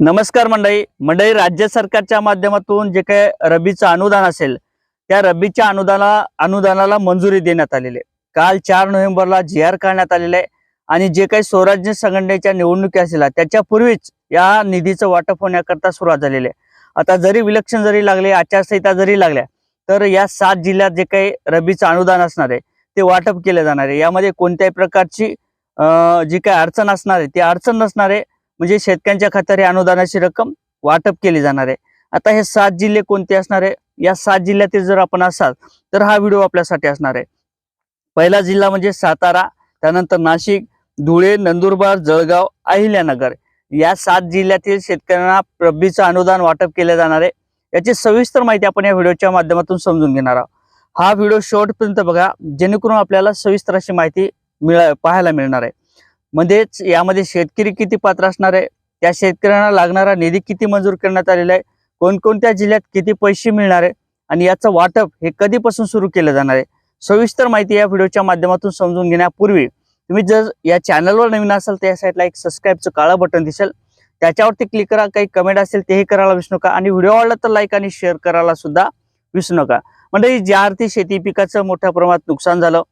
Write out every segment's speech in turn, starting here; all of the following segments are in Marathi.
नमस्कार मंडळी. मंडळी राज्य सरकारच्या माध्यमातून जे काही रबीचं अनुदान असेल त्या रबीच्या अनुदानाला अनुदानाला मंजुरी देण्यात आलेली आहे. काल चार नोव्हेंबरला जी आर काढण्यात आलेलं आहे आणि जे काही स्वराज्य संघटनेच्या निवडणुकी असेल त्याच्यापूर्वीच या निधीचं वाटप होण्याकरता सुरुवात झालेली आहे. आता जरी विलक्षण जरी लागले आचारसंहिता जरी लागल्या तर या सात जिल्ह्यात जे काही रबीचं अनुदान असणार आहे ते वाटप केले जाणार आहे. यामध्ये कोणत्याही प्रकारची जी काही अडचण असणार आहे ती अडचण नसणार आहे. म्हणजे शेतकऱ्यांच्या खात्यावर अनुदानाची रक्कम वाटप केली जाणार आहे. आता हे सात जिल्हे कोणते असणार आहे? या सात जिल्ह्यातील जर आपण असाल तर हा व्हिडिओ आपल्यासाठी असणार आहे. पहिला जिल्हा म्हणजे सातारा त्यानंतर नाशिक धुळे नंदुरबार जळगाव अहिल्यानगर. या सात जिल्ह्यातील शेतकऱ्यांना रब्बीचं अनुदान वाटप केले जाणार आहे. याची सविस्तर माहिती आपण या व्हिडिओच्या माध्यमातून समजून घेणार आहोत. हा व्हिडिओ शेवटपर्यंत बघा जेणेकरून आपल्याला सविस्तर अशी माहिती मिळा पाहायला मिळणार आहे. म्हणजेच यामध्ये शेतकरी किती पात्र असणार आहे? त्या शेतकऱ्यांना लागणारा निधी किती मंजूर करण्यात आलेला आहे? कोणकोणत्या जिल्ह्यात किती पैसे मिळणार आहे? आणि याचं वाटप हे कधीपासून सुरू केलं जाणार आहे? सविस्तर माहिती या व्हिडिओच्या माध्यमातून समजून घेण्यापूर्वी तुम्ही जर या चॅनलवर नवीन असाल तर या साईडला एक सबस्क्राईबचं काळं बटन दिसेल. त्याच्यावरती क्लिक करा काही कमेंट असेल तेही करायला विसरू नका. आणि व्हिडिओ आवडला तर लाईक आणि शेअर करायला सुद्धा विसरू नका. म्हणजे ज्या अर्थी शेती पिकाचं मोठ्या प्रमाणात नुकसान झालं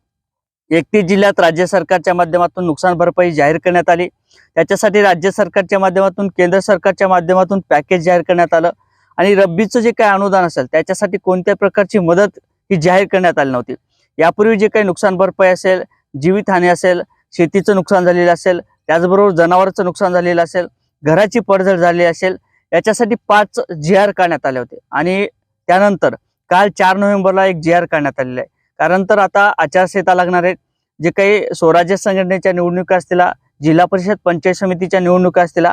एकतीस जिल्ह्यात राज्य सरकारच्या माध्यमातून नुकसान भरपाई जाहीर करण्यात आली. त्याच्यासाठी राज्य सरकारच्या माध्यमातून केंद्र सरकारच्या माध्यमातून पॅकेज जाहीर करण्यात आलं. आणि रब्बीचं जे काही अनुदान असेल त्याच्यासाठी कोणत्या प्रकारची मदत ही जाहीर करण्यात आली नव्हती. यापूर्वी जे काही नुकसान भरपाई असेल जीवितहानी असेल शेतीचं नुकसान झालेलं असेल त्याचबरोबर जनावरांचं नुकसान झालेलं असेल घराची पडझड झाली असेल याच्यासाठी पाच जी आर काढण्यात आले होते. आणि त्यानंतर काल चार नोव्हेंबरला एक जी आर काढण्यात आलेला आहे. कारण तर आता आचारसंहिता लागणार आहे. जे काही स्वराज्य संघटनेच्या निवडणुका असतील जिल्हा परिषद पंचायत समितीच्या निवडणुका असतील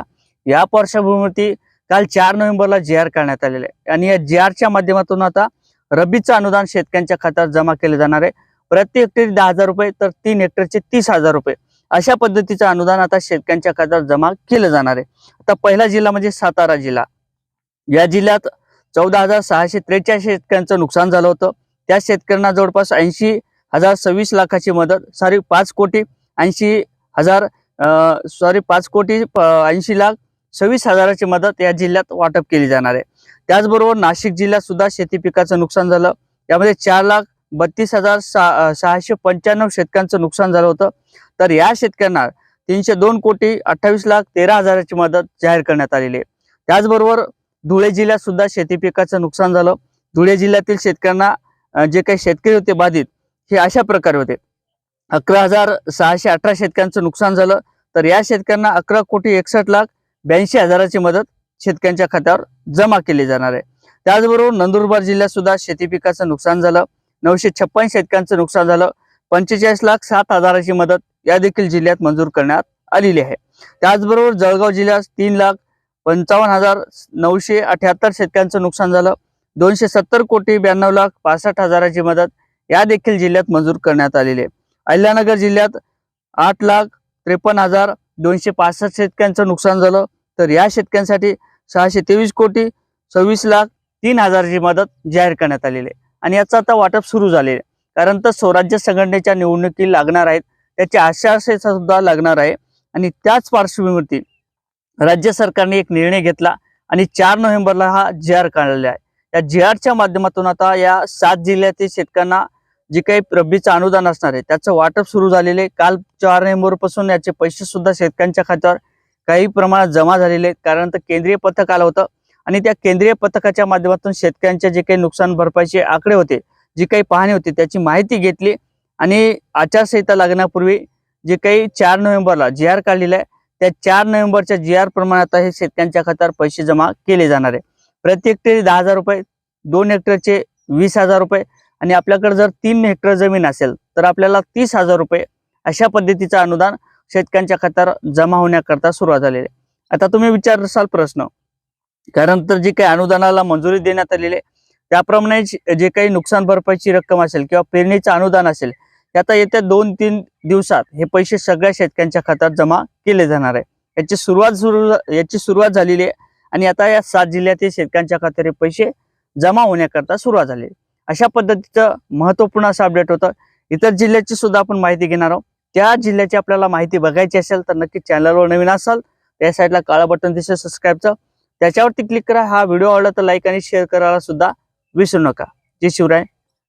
या पार्श्वभूमीवरती काल चार नोव्हेंबरला जी आर करण्यात आलेले आहे. आणि या जी आरच्या माध्यमातून आता रब्बीचं अनुदान शेतकऱ्यांच्या खात्यात जमा केले जाणार आहे. प्रति हेक्टरी दहा हजार रुपये तर तीन हेक्टरचे तीस हजार रुपये. अशा पद्धतीचं अनुदान आता शेतकऱ्यांच्या खात्यात जमा केलं जाणार आहे. आता पहिला जिल्हा म्हणजे सातारा जिल्हा. या जिल्ह्यात चौदा हजार सहाशे त्रेचाळीस शेतकऱ्यांचं नुकसान झालं होतं. त्या शेतकऱ्यांना जवळपास ऐंशी हजार सव्वीस लाखाची मदत सॉरी पाच कोटी ऐंशी हजार सॉरी पाच कोटी ऐंशी लाख सव्वीस हजाराची मदत या जिल्ह्यात वाटप केली जाणार आहे. त्याचबरोबर नाशिक जिल्ह्यात सुद्धा शेती पिकाचं नुकसान झालं. यामध्ये चार लाख बत्तीस हजार सा सहाशे पंच्याण्णव शेतकऱ्यांचं नुकसान झालं होतं. तर या शेतकऱ्यांना तीनशे दोन कोटी अठ्ठावीस लाख तेरा हजाराची मदत जाहीर करण्यात आलेली आहे. त्याचबरोबर धुळे जिल्ह्यात सुद्धा शेती पिकाचं नुकसान झालं. धुळे जिल्ह्यातील शेतकऱ्यांना जे काही शेतकरी होते बाधित हे अशा प्रकारे होते. अकरा हजार सहाशे अठरा शेतकऱ्यांचं नुकसान झालं तर या शेतकऱ्यांना अकरा कोटी एकसष्ट लाख ब्याऐंशी हजाराची मदत शेतकऱ्यांच्या खात्यावर जमा केली जाणार आहे. त्याचबरोबर नंदुरबार जिल्ह्यात सुद्धा शेती पिकाचं नुकसान झालं नऊशे छप्पन शेतकऱ्यांचं नुकसान झालं पंचेचाळीस लाख सात हजाराची मदत या देखील जिल्ह्यात मंजूर करण्यात आलेली आहे. त्याचबरोबर जळगाव जिल्ह्यात तीन लाख पंचावन्न हजार नऊशे अठ्याहत्तर शेतकऱ्यांचं नुकसान झालं दोनशे सत्तर कोटी ब्याण्णव लाख पासष्ट हजाराची मदत या देखील जिल्ह्यात मंजूर करण्यात आलेली आहे. अहिल्यानगर जिल्ह्यात आठ लाख त्रेपन्न हजार दोनशे पासष्ट शेतकऱ्यांचं नुकसान झालं. तर या शेतकऱ्यांसाठी सहाशे तेवीस कोटी सव्वीस लाख तीन हजाराची मदत जाहीर करण्यात आलेली आहे. आणि याचं आता वाटप सुरू झालेलं आहे. कारण तर स्वराज्य संघटनेच्या निवडणुकी लागणार आहेत. त्याची आश्वासना सुद्धा लागणार आहे. आणि त्याच पार्श्वभूमीवरती राज्य सरकारने एक निर्णय घेतला आणि चार नोव्हेंबरला हा जाहीर काढलेला आहे. या जी आरच्या माध्यमातून आता या सात जिल्ह्यातील शेतकऱ्यांना जे काही रब्बीचं अनुदान असणार आहे त्याचं वाटप सुरू झालेले काल चार नोव्हेंबरपासून याचे पैसे सुद्धा शेतकऱ्यांच्या खात्यावर काही प्रमाणात जमा झालेले आहेत. कारण तर केंद्रीय पथक आलं होतं आणि त्या केंद्रीय पथकाच्या माध्यमातून शेतकऱ्यांच्या जे काही नुकसान भरपाईचे आकडे होते जी काही पाहणी होती त्याची माहिती घेतली आणि आचारसंहिता लागण्यापूर्वी जे काही चार नोव्हेंबरला जी आर काढलेला आहे त्या चार नोव्हेंबरच्या जी आर प्रमाणात हे शेतकऱ्यांच्या खात्यावर पैसे जमा केले जाणार आहे. प्रति हेक्टरी दहा हजार रुपये दोन हेक्टरचे वीस हजार रुपये आणि आपल्याकडे जर तीन हेक्टर जमीन असेल तर आपल्याला तीस हजार रुपये अशा पद्धतीचं अनुदान शेतकऱ्यांच्या खात्यावर जमा होण्याकरता सुरुवात झालेली आहे. आता तुम्ही विचारसाल प्रश्न. कारण तर जे काही अनुदानाला मंजुरी देण्यात आलेली आहे त्याप्रमाणे जे- काही नुकसान भरपाईची रक्कम असेल किंवा पेरणीचं अनुदान असेल आता येत्या दोन तीन दिवसात हे पैसे सगळ्या शेतकऱ्यांच्या खात्यात जमा केले जाणार आहे. याची सुरुवात सुरू याची सुरुवात झालेली आहे आणि आता या सात जिल्ह्यातील शेतकऱ्यांच्या खात्यावर पैसे जमा होण्याकरता सुरुवात झाली. अशा पद्धतीचं महत्त्वपूर्ण असं अपडेट होतं. इतर जिल्ह्याची सुद्धा आपण माहिती घेणार आहोत. त्या जिल्ह्याची आपल्याला माहिती बघायची असेल तर नक्की चॅनलवर नवीन असाल त्या साईडला काळा बटन दिसेल सबस्क्राईबचं त्याच्यावरती क्लिक करा. हा व्हिडिओ आवडला तर लाईक आणि शेअर करायला सुद्धा विसरू नका. जय शिवराय.